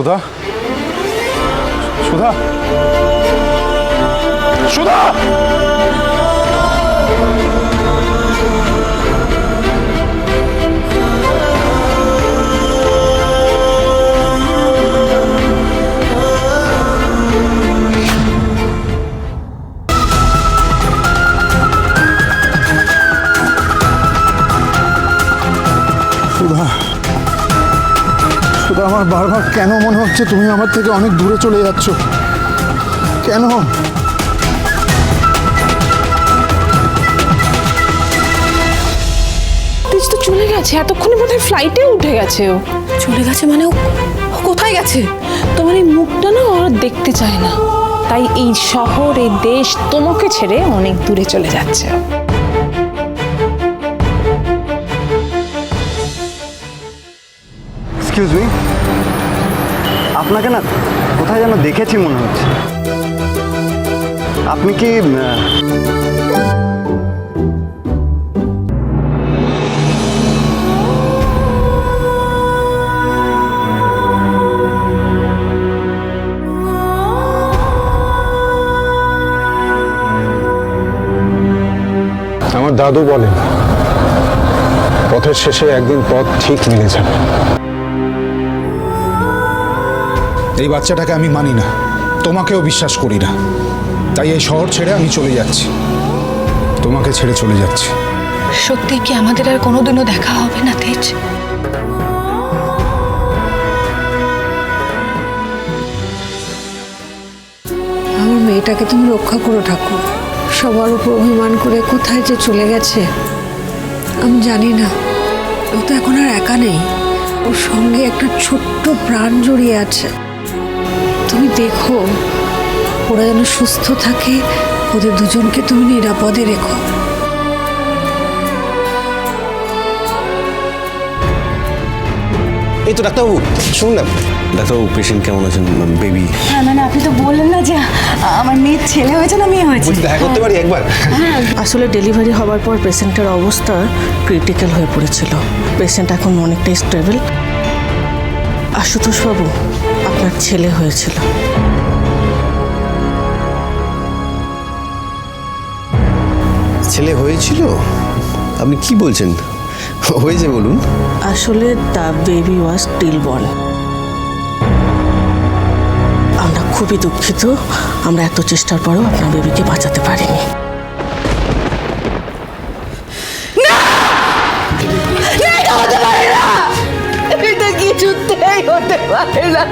сюда, сюда, сюда! আমার বারবার কেন মনে হচ্ছে তুমি আমার থেকে অনেক দূরে চলে যাচ্ছ? কেন? তেজ তো চলে গেছে এতক্ষণে বোধহয় ফ্লাইটে উঠে গেছে ও। চলে গেছে মানে ও ও কোথায় গেছে? তোমার এই মুখটা না ওরা দেখতে চায় না। তাই এই শহর এই দেশ তোমাকে ছেড়ে অনেক দূরে চলে যাচ্ছে। এক্সকিউজ মি আপনাকে না কোথায় যেন দেখেছি মনে হচ্ছে। আপনি কি আমার দাদু বলেন, পথের শেষে একদিন পথ ঠিক মিলে যাবে। এই বাচ্চাটাকে আমি মানি না। তোমাকেও বিশ্বাস করি না। তাই এই শহর ছেড়ে আমি চলে যাচ্ছি। তোমাকে ছেড়ে চলে যাচ্ছি। সত্যি কি আমাদের আর কোনোদিনও দেখা হবে না তেজ? আমার মেয়েটাকে তুমি রক্ষা করো ঠাকুর। সবার উপর অভিমান করে কোথায় যে চলে গেছে আমি জানি না। ও তো এখন আর একা নেই। ওর সঙ্গে একটা ছোট্ট প্রাণ জড়িয়ে আছে। তুমি দেখো ওরা যেন সুস্থ থাকে ওদের দুজনকে তুমি নিরাপদে রেখো। এই তো ডাক্তারবাবু শুনুন না। ডাক্তারবাবু পেশেন্ট কেমন আছেন? বেবি হ্যাঁ মানে আপনি তো বললেন না যে আমার মেয়ের ছেলে হয়েছে না মেয়ে হয়েছে? দেখা করতে পারি একবার? আসলে ডেলিভারি হওয়ার পর পেশেন্টের অবস্থা ক্রিটিক্যাল হয়ে পড়েছিল। পেশেন্ট এখন অনেকটাই স্টেবল আশুতোষবাবু আপনার ছেলে হয়েছিল। ছেলে হয়েছিল? আপনি কি বলছেন? হয়েছে বলুন। আসলে the baby was still born আমরা খুবই দুঃখিত। আমরা এত চেষ্টার পরেও আপনার বেবিকে বাঁচাতে পারিনি। কিছুতেই হতে পারে না।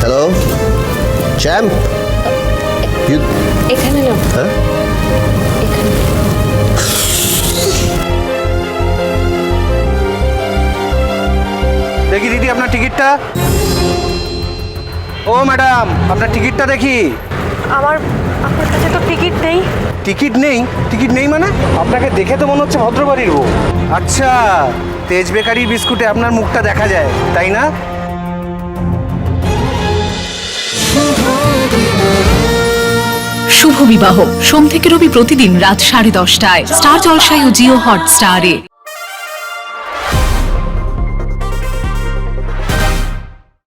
হ্যালো চ্যাম্প ইউ এখানে। না হ্যাঁ দেখি দিদি আপনার টিকিটটা। ও ম্যাডাম আপনার টিকিটটা দেখি। আমার আপনার কাছে তো টিকিট নেই। টিকিট নেই? টিকিট নেই মানে? আপনাকে দেখে তো মনে হচ্ছে ভদ্রবাড়ির বউ। আচ্ছা তেজ বেকারির বিস্কুটে আপনার মুখটা দেখা যায় তাই না? শুভ বিবাহ। সোম থেকে রবি প্রতিদিন রাত সাড়ে দশটায়। স্টার জলসায় ও জিও হট স্টারে